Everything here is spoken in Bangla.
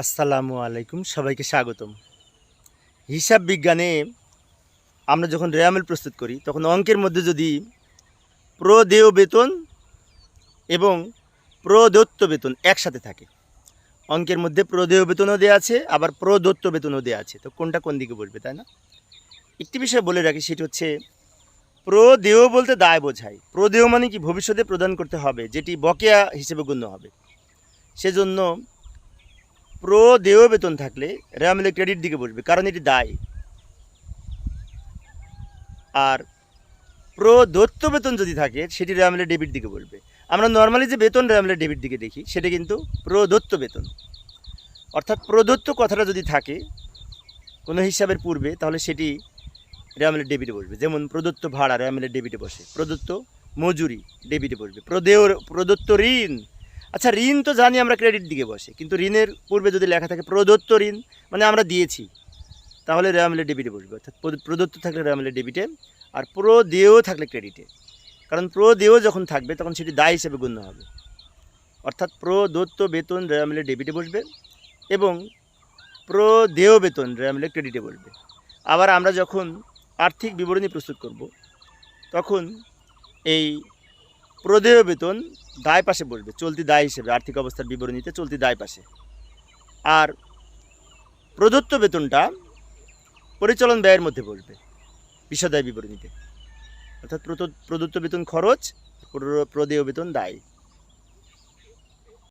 আসসালামু আলাইকুম, সবাইকে স্বাগতম। হিসাব বিজ্ঞানে আমরা যখন রেয়ামেল প্রস্তুত করি, তখন অঙ্কের মধ্যে যদি প্রদেয় বেতন এবং প্রদত্ত বেতন একসাথে থাকে, অঙ্কের মধ্যে প্রদেয় বেতনও দেওয়া আছে, আবার প্রদত্ত বেতনও দেওয়া আছে। তো কোনটা কোন দিকে বলবে তাই না? একটি বিষয় বলে রাখি, সেটি হচ্ছে প্রদেয় বলতে দায় বোঝায়। প্রদেয় মানে কি? ভবিষ্যতে প্রদান করতে হবে, যেটি বকেয়া হিসেবে গণ্য হবে। সেজন্য প্রো দেয় বেতন থাকলে রেয়ামিলে ক্রেডিট দিকে বসবে কারণ এটি দায় আর প্রো দত্ত বেতন যদি থাকে সেটি রেয়ামিলে ডেবিট দিকে বলবে আমরা নর্মালি যে বেতন রেয়ামিলে ডেবিট দিকে দেখি সেটা কিন্তু প্রদত্ত বেতন অর্থাৎ প্রদত্ত কথাটা যদি থাকে কোনো হিসাবের পূর্বে তাহলে সেটি রেয়ামিলে ডেবিটে বসবে যেমন প্রদত্ত ভাড়া রেয়ামিলে ডেবিটে বসে প্রদত্ত মজুরি ডেবিটে বসবে প্রদেয় প্রদত্ত ঋণ আচ্ছা ঋণ তো জানি আমরা ক্রেডিট দিকে বসে, কিন্তু ঋণের পূর্বে যদি লেখা থাকে প্রদত্ত ঋণ মানে আমরা দিয়েছি, তাহলে রেয়ামিলে ডেবিটে বসবে, অর্থাৎ প্রদ- প্রদত্ত থাকলে রেয়ামিলে ডেবিটে আর প্রদেয় থাকলে ক্রেডিটে কারণ প্রদেয় যখন থাকবে, তখন সেটি দায় হিসেবে গণ্য হবে। অর্থাৎ প্রদত্ত বেতন রেয়ামিলে ডেবিটে বসবে, এবং প্রদেয় বেতন রেয়ামিলে ক্রেডিটে বসবে। আবার আমরা যখন আর্থিক বিবরণী প্রস্তুত করব, তখন এই প্রদেয় বেতন দায় পাশে বসবে, চলতি দায় হিসেবে, আর্থিক অবস্থার বিবরণীতে চলতি দায় পাশে। আর প্রদত্ত বেতনটা পরিচালন ব্যয়ের মধ্যে বসবে, বিষদায় বিবরণীতে। অর্থাৎ প্রদত্ত বেতন খরচ প্রদেয় বেতন দায়।